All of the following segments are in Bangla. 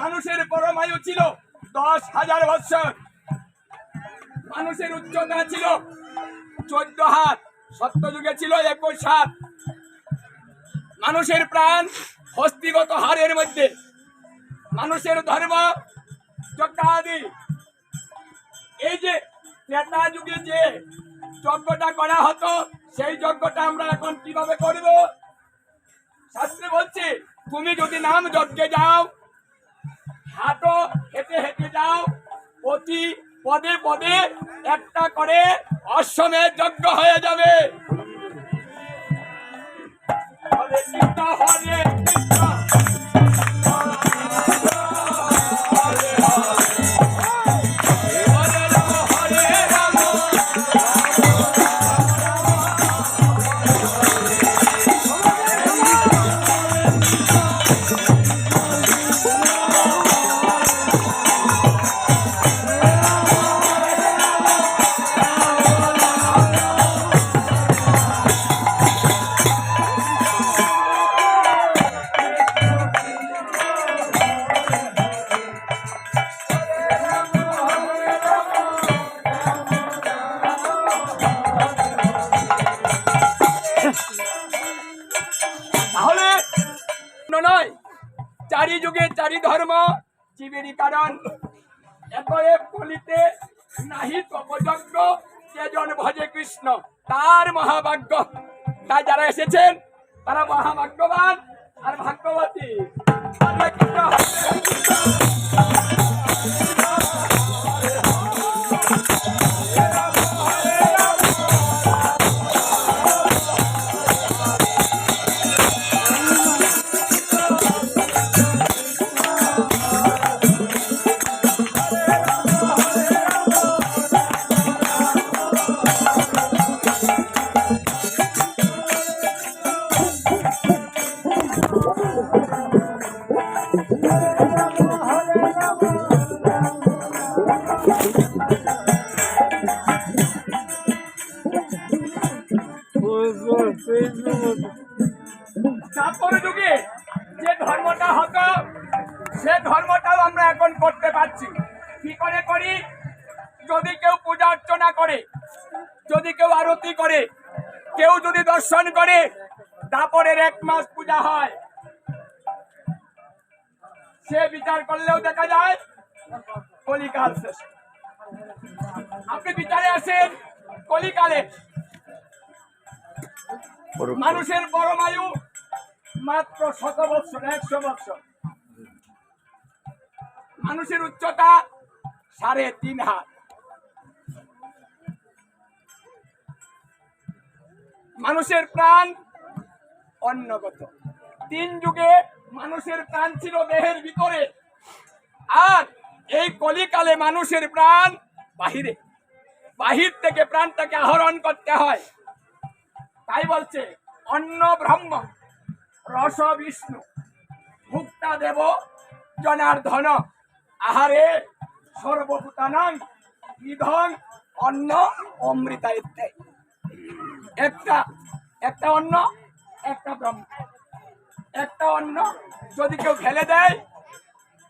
মানুষের পরমায়ু ছিল দশ হাজার বৎসর। মানুষের উচ্চতা ছিল চোদ্দ হাত, সত্যযুগে ছিল একুশ হাত। মানুষের প্রাণ হস্তিগত হারের মধ্যে। মানুষের ধর্ম যজ্ঞাদি। এই যে ত্রেতা যুগে যে যজ্ঞটা করা হতো, সেই যজ্ঞটা আমরা এখন কীভাবে করব? শাস্ত্রে বলছে, তুমি যদি নাম যজ্ঞে যাও হাঁটো হেঁটে হেঁটে যাও। প্রতি পদে পদে একটা করে অশ্বমে যজ্ঞ হয়ে যাবে। চারি ধর্ম, জীবেরই কারণ। এতএ বলিতে নাহি তপযজ্ঞ যেজন ভজে কৃষ্ণ। তার মহাভাগ্য। তাই যারা এসেছেন, তারা মহাভাগ্যবান আর ভাগ্যবতী। যে ধর্মটা হতো, সে ধর্মটাও আমরা এখন করতে পারছি। কি করে করি? যদি কেউ পূজা অর্চনা করে, যদি কেউ আরতি করে, কেউ যদি দর্শন করে তারপরের এক মাস পূজা হয়। সে বিচার করলেও দেখা যায়, কলিকাল শেষ। আপনি বিচারে আসেন, কলিকালে। মানুষের পরমায়ু মাত্র শত বৎসর, একশো বৎসর। মানুষের উচ্চতা সাড়ে তিন হাত। মানুষের প্রাণ অন্নগত। তিন যুগে মানুষের প্রাণ ছিল দেহের ভিতরে। আর এই কলিকালে মানুষের প্রাণ বাহিরে। বাহির থেকে প্রাণটাকে আহরণ করতে হয়। তাই বলছে অন্ন ব্রহ্ম, রস বিষ্ণু, ভুক্তা দেব জনার্ধন আহারে সর্বভূতানাং অন্ন অমৃতা ইত্যাদি একটা একটা অন্ন, একটা ব্রহ্ম। একটা অন্ন যদি কেউ ফেলে দেয়,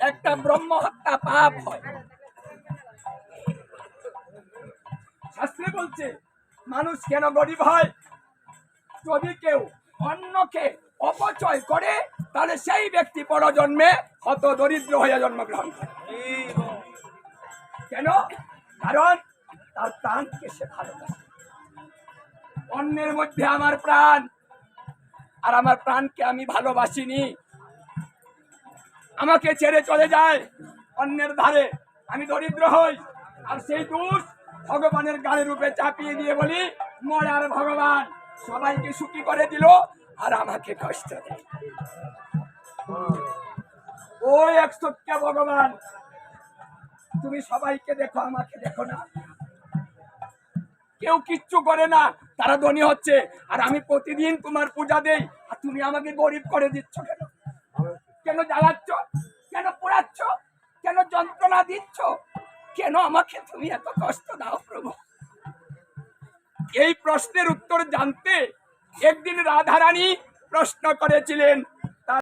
একটা ব্রহ্ম হত্যা পাপ হয়। শাস্ত্রে বলছে, মানুষ কেন গরিব হয়? যদি কেউ অন্যকে অপচয় করে, তাহলে সেই ব্যক্তি পরজন্মে হত দরিদ্র হয়ে জন্মগ্রহণ করে। কেন? কারণ তার প্রাণকে সে ভালোবাসে। অন্যের মধ্যে আমার প্রাণ, আর আমার প্রাণকে আমি ভালোবাসিনি। আমাকে ছেড়ে চলে যায় অন্যের ধারে। আমি দরিদ্র হই, আর সেই দোষ ভগবানের গানের রূপে চাপিয়ে দিয়ে বলি, মরার ভগবান, সবাইকে সুখী করে দিল আর আমাকে কষ্ট দেয় ওই এক সত্য ভগবান, তুমি সবাইকে দেখো, আমাকে দেখো না। কেউ কিচ্ছু করে না, তারা ধনী হচ্ছে, আর আমি প্রতিদিন তোমার পূজা দেই, আর তুমি আমাকে গরিব করে দিচ্ছ কেন? কেন জ্বালাচ্ছ? কেন পোড়াচ্ছ? কেন যন্ত্রণা দিচ্ছ? কেন আমাকে তুমি এত কষ্ট দাও, প্রভু? এই প্রশ্নের উত্তর জানতে একদিন রাধারানী প্রশ্ন করেছিলেন